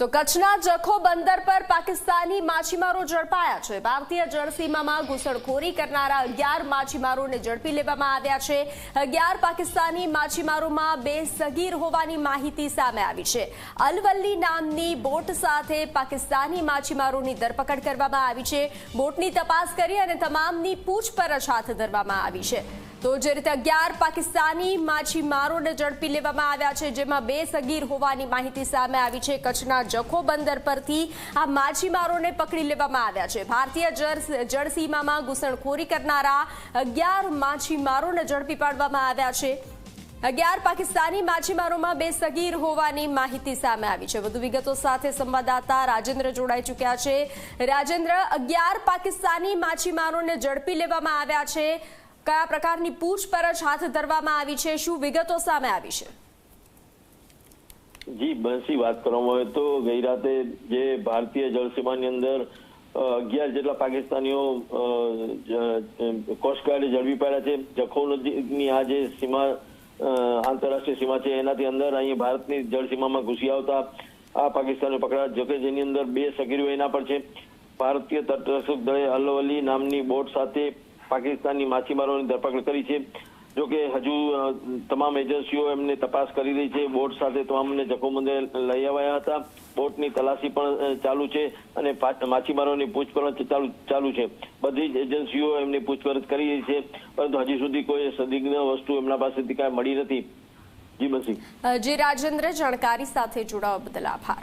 તો કચ્છના જખો બંદર પર પાકિસ્તાની માછીમારો ઝડપાયા છે. ભારતીય જળસીમામાં ઘૂસણખોરી કરનારા અગિયાર માછીમારોને ઝડપી લેવામાં આવ્યા છે. અગિયાર પાકિસ્તાની માછીમારોમાં બે સગીર હોવાની માહિતી સામે આવી છે. અલવલ્લી નામની બોટ સાથે પાકિસ્તાની માછીમારોની ધરપકડ કરવામાં આવી છે. બોટની તપાસ કરી અને તમામની પૂછપરછ હાથ ધરવામાં આવી છે. તો જે રીતે અગિયાર પાકિસ્તાની માછીમારોને ઝડપી લેવામાં આવ્યા છે, જેમાં બે સગીર હોવાની માહિતી સામે આવી છે કચ્છના જખો બંદર પરથી આ માછીમારોને પકડી લેવામાં આવ્યા છે. ભારતીય જળ જળસીમામાં ઘૂસણખોરી કરનારા અગિયાર માછીમારોને ઝડપી પાડવામાં આવ્યા છે. અગિયાર પાકિસ્તાની માછીમારોમાં બે સગીર હોવાની માહિતી સામે આવી છે. વધુ વિગતો સાથે સંવાદદાતા રાજેન્દ્ર જોડાઈ ચૂક્યા છે. રાજેન્દ્ર, અગિયાર પાકિસ્તાની માછીમારોને ઝડપી લેવામાં આવ્યા છે. કયા પ્રકારની પૂછપરછ હાથ ધરવામાં આવી છે? શું વિગતો સામે આવી છે? જી, બંસી વાત કરવામાં આવે તો ગઈ રાતે જે ભારતીય જળસીમાની અંદર અગિયાર જેટલા પાકિસ્તાનીઓ કોસ્ટગાર્ડે ઝડપી પાડ્યા છે. જખૌ નજીકની આ જે સીમા આંતરરાષ્ટ્રીય સીમા છે, એનાથી અંદર અહીં ભારતની જળસીમામાં ઘૂસી આવતા આ પાકિસ્તાનને પકડાયા, જોકે જેની અંદર બે સગીરો એના પર છે. ભારતીય તટરક્ષક દળે અલ્લવલી નામની બોટ સાથે પાકિસ્તાની માછીમારોની ધરપકડ કરી છે. જોકે હજુ તમામ એજન્સીઓ એમને તપાસ કરી રહી છે. બોટ સાથે તમામને જખો મંદિરે લઈ આવ્યા હતા. બોટની તલાશી પણ ચાલુ છે અને માછીમારોની પૂછપરછ ચાલુ ચાલુ છે. બધી જ એજન્સીઓ એમની પૂછપરછ કરી રહી છે. પરંતુ હજી સુધી કોઈ સંદિગ્ધ વસ્તુ એમના પાસેથી કાંઈ મળી નથી. જી બસી જી જે, રાજેન્દ્ર, જાણકારી સાથે જોડાવા બદલ આભાર.